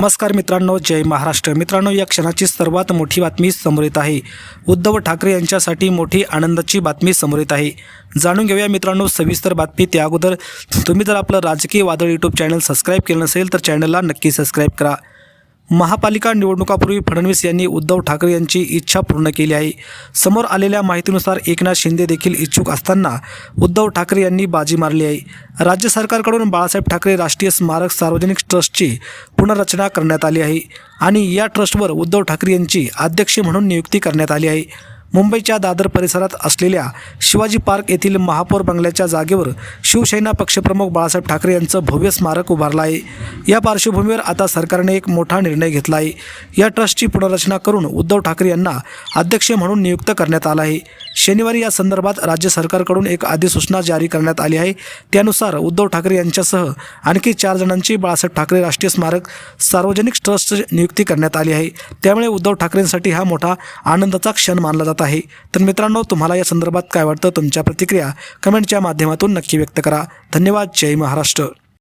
नमस्कार मित्रांनो जय महाराष्ट्र. मित्रांनो या क्षणाची सर्वात मोठी बातमी समोर येत आहे. उद्धव ठाकरे यांच्यासाठी मोठी आनंदाची बातमी समोर येत आहे. जाणून घेऊया मित्रांनो सविस्तर बातमी. त्या अगोदर तुम्ही जर आपलं राजकीय वादळ यूट्यूब चॅनल सबस्क्राईब केलं नसेल तर चॅनलला नक्की सबस्क्राईब करा. महापालिका निवडणुकापूर्वी फडणवीस यांनी उद्धव ठाकरे यांची इच्छा पूर्ण केली आहे. समोर आलेल्या माहितीनुसार एकनाथ शिंदे देखील इच्छुक असताना उद्धव ठाकरे यांनी बाजी मारली आहे. राज्य सरकारकडून बाळासाहेब ठाकरे राष्ट्रीय स्मारक सार्वजनिक ट्रस्टची पुनर्रचना करण्यात आली आहे आणि या ट्रस्टवर उद्धव ठाकरे यांची अध्यक्ष म्हणून नियुक्ती करण्यात आली आहे. मुंबईच्या दादर परिसरात असलेल्या शिवाजी पार्क येथील महापौर बंगल्याच्या जागेवर शिवसेना पक्षप्रमुख बाळासाहेब ठाकरे यांचं भव्य स्मारक उभारलं आहे. या पार्श्वभूमीवर आता सरकारने एक मोठा निर्णय घेतला आहे. या ट्रस्टची पुनर्रचना करून उद्धव ठाकरे यांना अध्यक्ष म्हणून नियुक्त करण्यात आलं आहे. शनिवारी या संदर्भात राज्य सरकारकडून एक अधिसूचना जारी करण्यात आली आहे. त्यानुसार उद्धव ठाकरे यांच्यासह आणखी चार जणांची बाळासाहेब ठाकरे राष्ट्रीय स्मारक सार्वजनिक ट्रस्ट नियुक्ती करण्यात आली आहे. त्यामुळे उद्धव ठाकरेंसाठी हा मोठा आनंदाचा क्षण मानला जात आहे. तर मित्रांनो तुम्हाला या संदर्भात काय वाटतं? तुमच्या प्रतिक्रिया कमेंटच्या माध्यमातून नक्की व्यक्त करा. धन्यवाद. जय महाराष्ट्र.